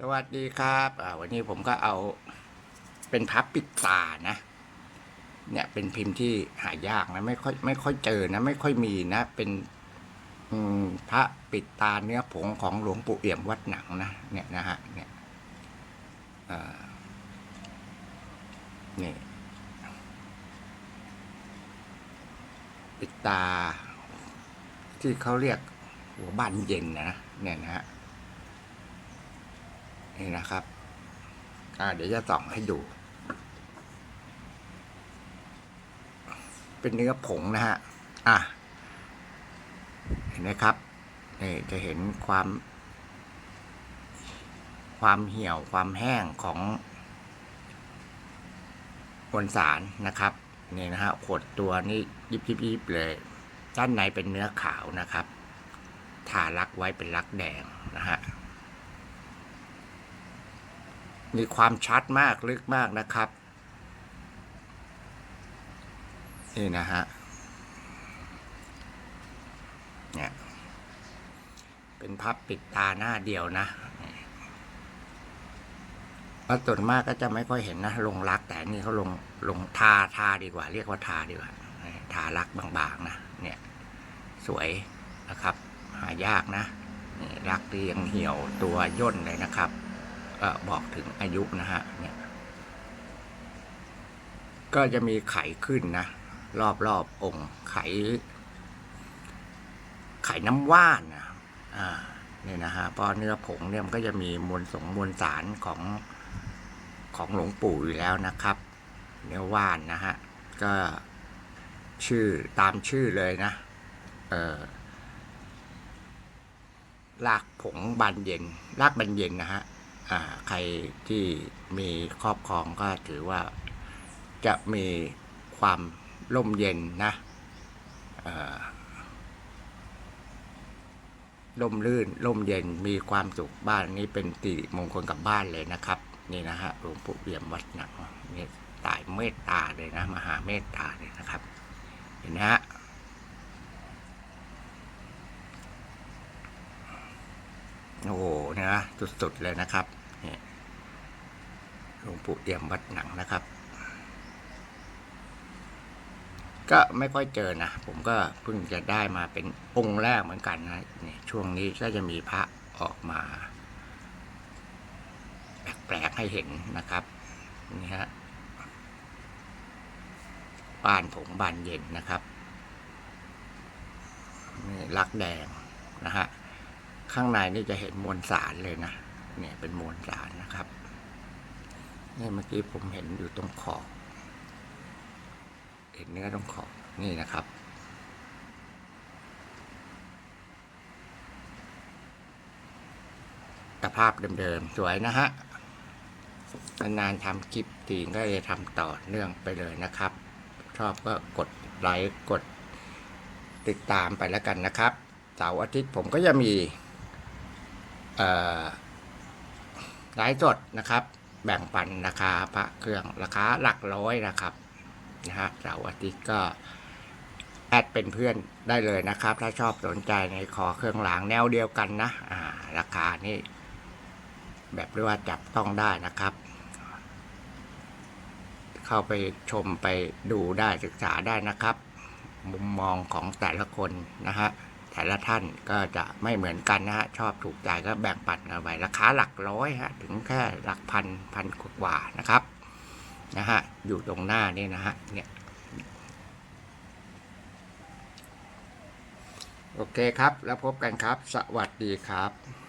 สวัสดีครับวันนี้ผมก็เอาเป็นพับปิดตานะ เนี่ยเป็นพิมพ์ที่หายากนะ ไม่ค่อยไม่ค่อยเจอนะ ไม่ค่อยมีนะ เป็นพระปิดตาเนื้อผงของหลวงปู่เอี่ยมวัดหนังนะเนี่ยนะฮะเนี่ยนี่ปิดตา ที่เขาเรียกหัวบานเย็นนะเนี่ยนะฮะ นี่นะครับเดี๋ยวจะส่องให้ดู เป็นเนื้อผงนะฮะ อะ เห็นไหมครับ นี่จะเห็นความ ความเหี่ยวความแห้งของมวลสารนะครับ นี่นะฮะขดตัวนี่ยิบยิบยิบเลย ด้านในเป็นเนื้อขาวนะครับ ทาลักไว้เป็นลักแดงนะฮะ มีความชัดมากลึกมากนะครับ นี่นะฮะเนี่ยเป็นพับปิดตาหน้าเดียวนะแล้วส่วนมากก็จะไม่ค่อยเห็นนะ ลงรักแต่นี่เขาลงลงทาทาดีกว่า เรียกว่าทาดีกว่า ทารักบางๆนะเนี่ย สวยนะครับ หายากนะนี่รักที่ยังเหี่ยวตัวย่นเลยนะครับ ก็บอกถึงอายุนะฮะเนี่ยก็จะมีไขขึ้นนะ รอบรอบองค์ไข ไขน้ำว่านนะอ่าเนี่ยนะฮะเพอเนื้อผงเนี่ยมันก็จะมีมวลสงมวลสารของของหลวงปู่อยู่แล้วนะครับ เนื้อว่านนะฮะก็ชื่อตามชื่อเลยนะ เออรากผงบานเย็นรากบานเย็นนะฮะ ใครที่มีครอบครองก็ถือว่าจะมีความร่มเย็นนะร่มรื่นร่มเย็นมีความสุขบ้านนี้เป็นติมงคลกับบ้านเลยนะครับ นี่นะฮะหลวงปู่เอี่ยมวัดหนังนี่ตายเมตตาเลยนะ มหาเมตตาเลยนะครับ เห็นนะฮะ โอ้โหนะ สุดๆเลยนะครับหลวงปู่เอี่ยมวัดหนังนะครับ ก็ไม่ค่อยเจอนะ ผมก็เพิ่งจะได้มาเป็นองค์แรกเหมือนกันนะนี่ช่วงนี้ก็จะมีพระออกมา แปลกๆให้เห็นนะครับนี่ฮะบ้านผงบานเย็นนะครับนี่ลักแดงนะฮะ ข้างในนี่จะเห็นมวลสารเลยนะ เนี่ยเป็นมวลสารนะครับนี่เมื่อกี้ผมเห็นอยู่ตรงขอบเห็นเนื้อตรงขอบนี่นะครับ สภาพเดิมๆ สวยนะฮะนานๆทำคลิปทีก็จะทำต่อเนื่องไปเลยนะครับ ชอบก็กดไลค์กดติดตามไปแล้วกันนะครับเสาร์อาทิตย์ผมก็จะมี ไลฟ์สดนะครับ แบ่งปันราคาพระเครื่องราคาหลักร้อยนะครับนะฮะเสาร์อาทิตย์ก็แอดเป็นเพื่อนได้เลยนะครับ ถ้าชอบสนใจในคอเครื่องรางแนวเดียวกันนะอ่าราคานี่แบบเรียกว่าจับต้องได้นะครับ เข้าไปชมไปดูได้ศึกษาได้นะครับ มุมมองของแต่ละคนนะฮะ แต่ละท่านก็จะไม่เหมือนกันนะฮะ ชอบถูกใจก็แบ่งปันเอาไว้ราคาหลักร้อยฮะ ถึงแค่หลักพันพันกว่านะครับนะฮะ อยู่ตรงหน้านี่นะฮะ เนี่ย โอเคครับ แล้วพบกันครับ สวัสดีครับ